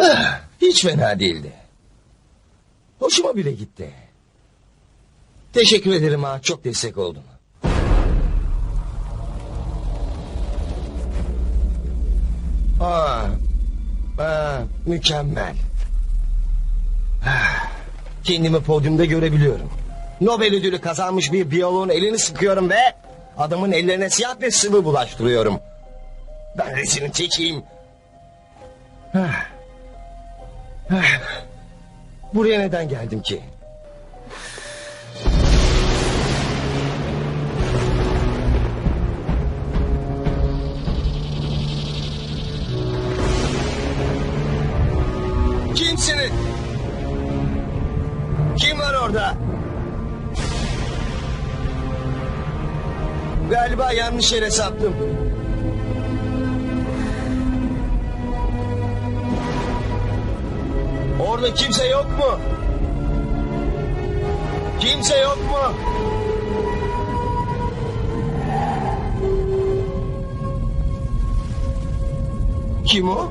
Ah, Hiç fena değildi. Hoşuma bile gitti. Teşekkür ederim ha. Çok destek oldun. Aa, aa, mükemmel. Ah, Kendimi podyumda görebiliyorum. Nobel ödülü kazanmış bir biyoloğun elini sıkıyorum ve... ...adamın ellerine siyah bir sıvı bulaştırıyorum. Ben rezilin tekiyim. Ah. Ah. Buraya neden geldim ki? Kimsiniz? Kim var orada? Galiba yanlış yere saptım. Orada kimse yok mu? Kimse yok mu? Kim o?